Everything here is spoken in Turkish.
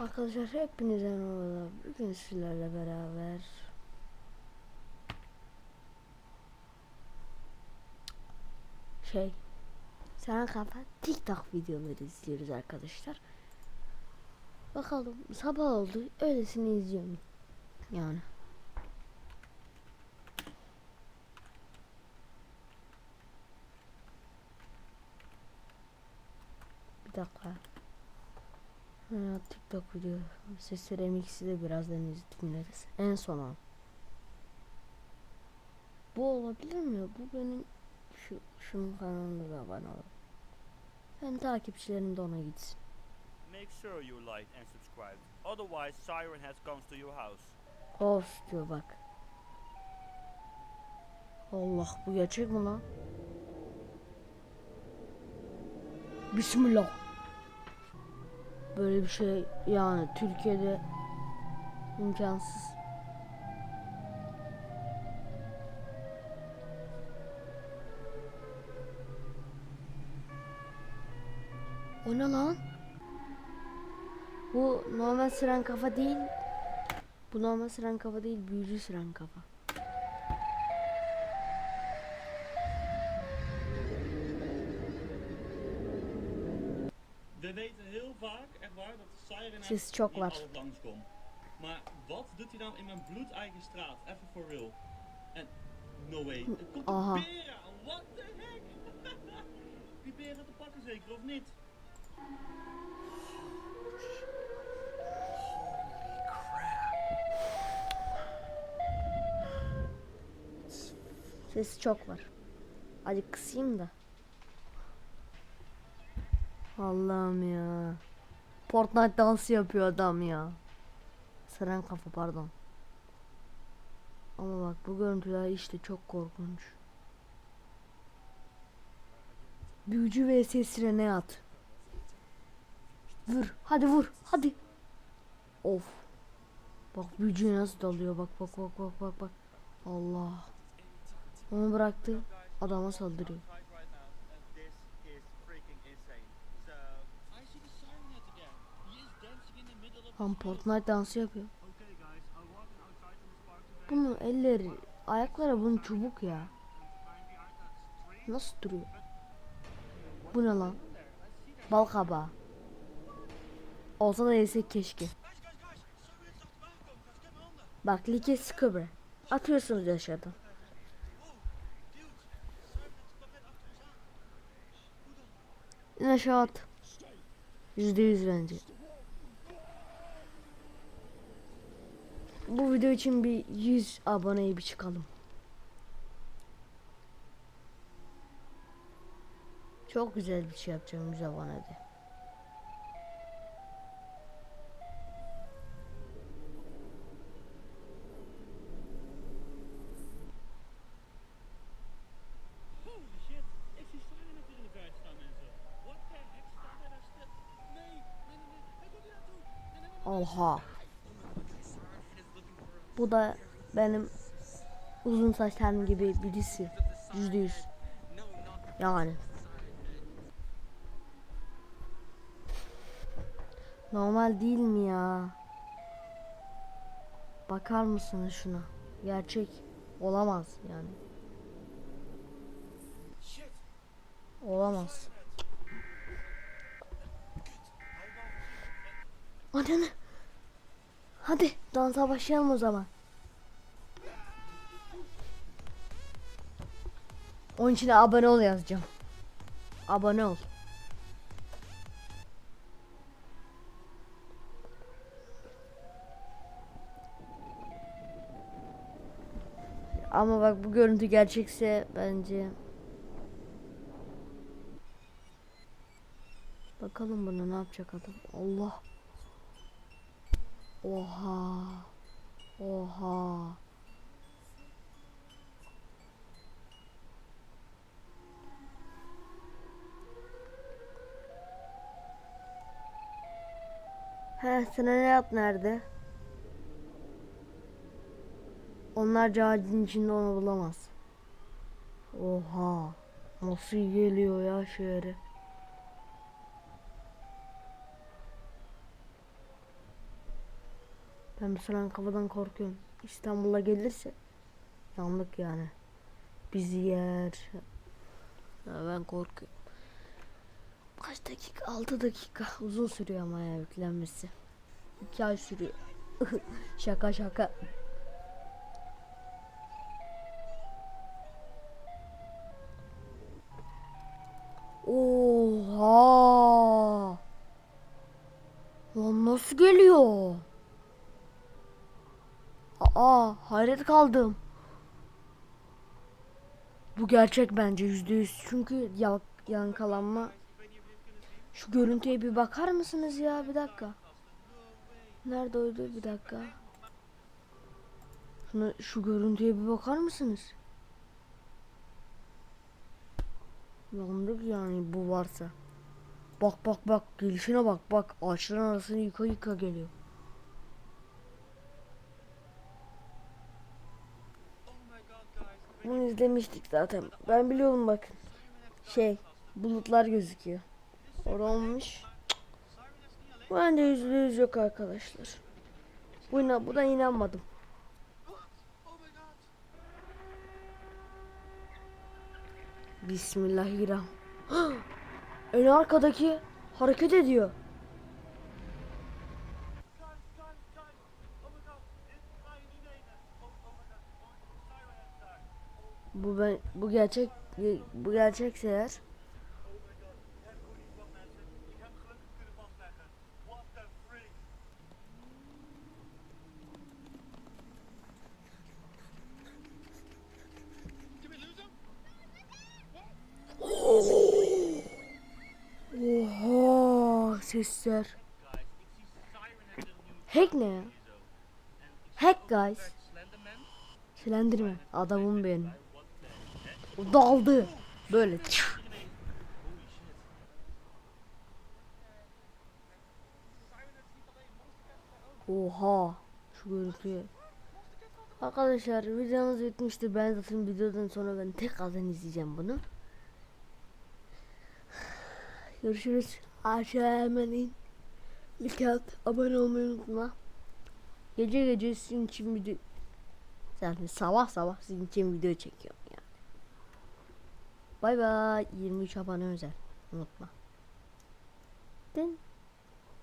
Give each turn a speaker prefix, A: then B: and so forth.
A: Arkadaşlar hepinize merhaba. Bugün sizlerle beraber şey sen kafa TikTok videoları izliyoruz arkadaşlar. Bakalım sabah oldu öylesini izliyorum. Yani. Bir dakika. Ha, TikTok video. Sesler MX'i de birazdan iz- dinleriz. En son an. Bu olabilir mi? Bu benim şu şunun kanalında da abone ol. Ben takipçilerim de ona gitsin.
B: Make sure you like and subscribe, otherwise Siren has comes to your house.
A: Of diyor bak. Allah bu gerçek mi lan? Bismillah. Böyle bir şey yani Türkiye'de imkansız. O ne lan? Bu normal siren kafa değil. Bu normal siren kafa değil, büyücü siren kafa.
C: We weten heel vaak, echt waar, dat Siren
A: is chocolate.
C: niet altijd langskomt. Maar wat doet hij dan in mijn bloedeigen straat? Even for real. En, no way. Er komt
A: Aha.
C: een beer aan. What the heck? Die gaat te pakken zeker, of niet?
A: Sesi çok var. Hadi kısayım da. Allah'ım ya. Fortnite dansı yapıyor adam ya. Sıran kafa pardon. Ama bak bu görüntüler işte çok korkunç. Büyücü vs sirene at. Vur. Hadi vur. Hadi. Of. Bak büyücüye nasıl dalıyor. Bak bak bak bak bak bak. Allah. Onu bıraktı. Adama saldırıyor.
C: Outside right now, and this is freaking insane. So, I see the Siren Head again. He is dancing in the middle of
A: Tam. Fortnite dansı yapıyor. Bunun elleri, ayakları bunun çubuk ya. Nasıl duruyor? Bu ne lan? Bal kabağı. Olsa da yesek keşke. Bak like scubber. Atıyorsunuz aşağıdan. İn aşağı at. Yüzde yüz bence. Bu video için bir 100 aboneye bir çıkalım. Çok güzel bir şey yapacağım 100 abonede. Oha. Bu da benim uzun saçlarım gibi birisi. Yüzde yüz. Yani. Normal değil mi ya? Bakar mısınız şuna? Gerçek olamaz yani. Olamaz. Ananı. Hadi dansa başlayalım o zaman. Onun için abone ol yazacağım. Abone ol. Ama bak bu görüntü gerçekse bence Bakalım bunu ne yapacak adam. Allah. Oha. Oha. He, Seneyat nerede? Onlar ağacın içinde onu bulamaz. Oha. Nasıl geliyor ya şehre? Ben mesela kafadan korkuyorum. İstanbul'a gelirse yandık yani. Bizi yer. Ya ben korkuyorum. Kaç dakika? 6 dakika. Uzun sürüyor ama ya yüklenmesi. 2 ay sürüyor. şaka şaka. Oha! Lan nasıl geliyor? Hayret kaldım. Bu gerçek bence yüzde yüz. Çünkü yankılanma. Şu görüntüye bir bakar mısınız ya? Bir dakika. Nerede oydu? Bir dakika. Şuna, şu görüntüye bir bakar mısınız? Yandık yani bu varsa. Bak bak bak gelişine bak bak ağaçların arasını yıka yıka geliyor. Bunu izlemiştik zaten. Ben biliyorum bakın. Şey bulutlar gözüküyor. Orada olmuş. Ben de yüzde yüz yok arkadaşlar. Buna, buna inanmadım. Bismillahirrahmanirrahim. En arkadaki hareket ediyor. Bu ben bu gerçek bu gerçekse eğer
C: Oh?
A: Oha sesler. Hack ne ya? Hack guys. Silendirme. Adamım benim. O daldı. Böyle. Oha. Şu görüntüye. Arkadaşlar videomuz bitmişti. Ben zaten videodan sonra ben tekrardan izleyeceğim bunu. Görüşürüz. Aşağıya hemen. Like at. Abone olmayı unutma. Gece gece sizin için video... Yani sabah sabah sizin için video çekiyorum. Bay bay. 23 abone özel. Unutma. Dın.